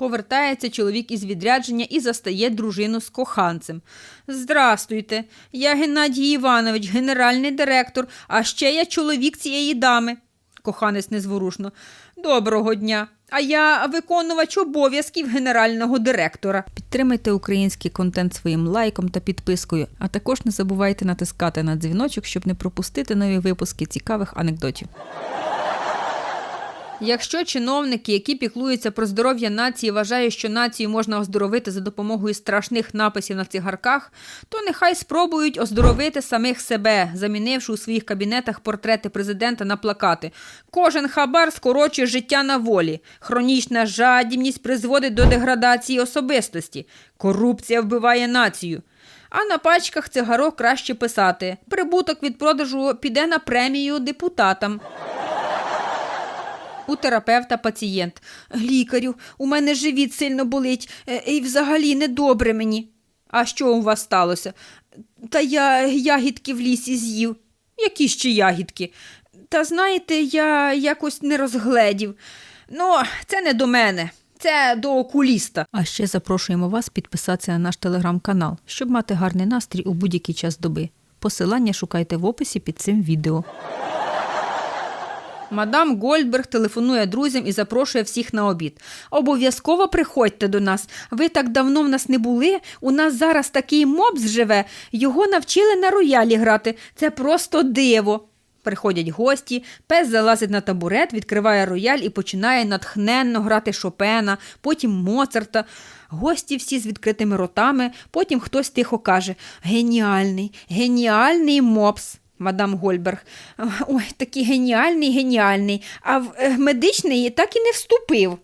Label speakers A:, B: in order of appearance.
A: Повертається чоловік із відрядження і застає дружину з коханцем. Здрастуйте, я Геннадій Іванович, генеральний директор, а ще я чоловік цієї дами. Коханець незворушно. Доброго дня. А я виконувач обов'язків генерального директора. Підтримайте український контент своїм лайком та підпискою, а також не забувайте натискати на дзвіночок, щоб не пропустити нові випуски цікавих анекдотів. Якщо чиновники, які піклуються про здоров'я нації, вважають, що націю можна оздоровити за допомогою страшних написів на цигарках, то нехай спробують оздоровити самих себе, замінивши у своїх кабінетах портрети президента на плакати. Кожен хабар скорочує життя на волі. Хронічна жадібність призводить до деградації особистості. Корупція вбиває націю. А на пачках цигарок краще писати: прибуток від продажу піде на премію депутатам. У терапевта пацієнт. Лікарю, у мене живіт сильно болить е, і взагалі недобре мені. А що у вас сталося? Та я ягідки в лісі з'їв. Які ще ягідки? Та знаєте, я якось не розгледів. Ну, це не до мене, це до окуліста. А ще запрошуємо вас підписатися на наш телеграм-канал, щоб мати гарний настрій у будь-який час доби. Посилання шукайте в описі під цим відео. Мадам Гольдберг телефонує друзям і запрошує всіх на обід. Обов'язково приходьте до нас. Ви так давно в нас не були. У нас зараз такий мопс живе. Його навчили на роялі грати. Це просто диво. Приходять гості, пес залазить на табурет, відкриває рояль і починає натхненно грати Шопена, потім Моцарта. Гості всі з відкритими ротами, потім хтось тихо каже: Геніальний, геніальний мопс. Мадам Гольберг. Ой, такий геніальний, геніальний. А в е, медичний так і не вступив.